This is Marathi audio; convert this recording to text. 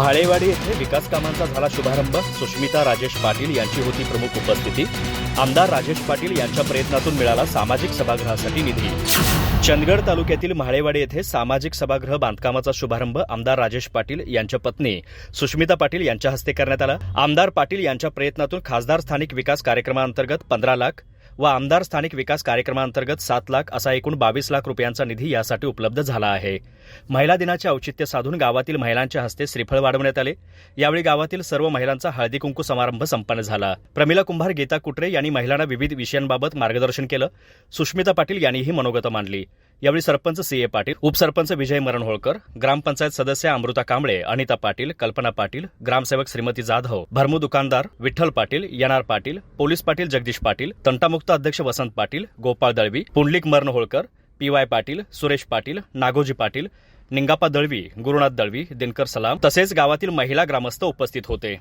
म्हाळेवाडी येथे विकास कामांचा झाला शुभारंभ. सुष्मिता राजेश पाटील यांची होती प्रमुख उपस्थिती. आमदार राजेश पाटील यांच्या प्रयत्नातून मिळाला सामाजिक सभागृहासाठी निधी. चंदगड तालुक्यातील म्हाळेवाडी येथे सामाजिक सभागृह बांधकामाचा शुभारंभ आमदार राजेश पाटील यांच्या पत्नी सुष्मिता पाटील यांच्या हस्ते करण्यात आला. आमदार पाटील यांच्या प्रयत्नातून खासदार स्थानिक विकास कार्यक्रमाअंतर्गत पंधरा लाख व आमदार स्थानिक विकास कार्यक्रमांतर्गत सात लाख असा एकूण बावीस लाख रुपयांचा निधी यासाठी उपलब्ध झाला आहे. महिला दिनाचे औचित्य साधून गावातील महिलांच्या हस्ते श्रीफळ वाढवण्यात आले. यावेळी गावातील सर्व महिलांचा हळदी कुंकू समारंभ संपन्न झाला. प्रमिला कुंभार गीता कुटरे यांनी महिलांना विविध विषयांबाबत मार्गदर्शन केलं. सुष्मिता पाटील यांनीही मनोगत मांडली. यावेळी सरपंच सी ए पाटील उपसरपंच विजय मरणहोळकर ग्रामपंचायत सदस्य अमृता कांबळे अनिता पाटील कल्पना पाटील ग्रामसेवक श्रीमती जाधव भरमू दुकानदार विठ्ठल पाटील यनार पाटील पोलीस पाटील जगदीश पाटील तंटामुक्त अध्यक्ष वसंत पाटील गोपाळ दळवी पुंडलिक मरणहोळकर पी वाय पाटील सुरेश पाटील नागोजी पाटील निंगापा दळवी गुरुनाथ दळवी दिनकर सलाम तसेच गावातील महिला ग्रामस्थ उपस्थित होते.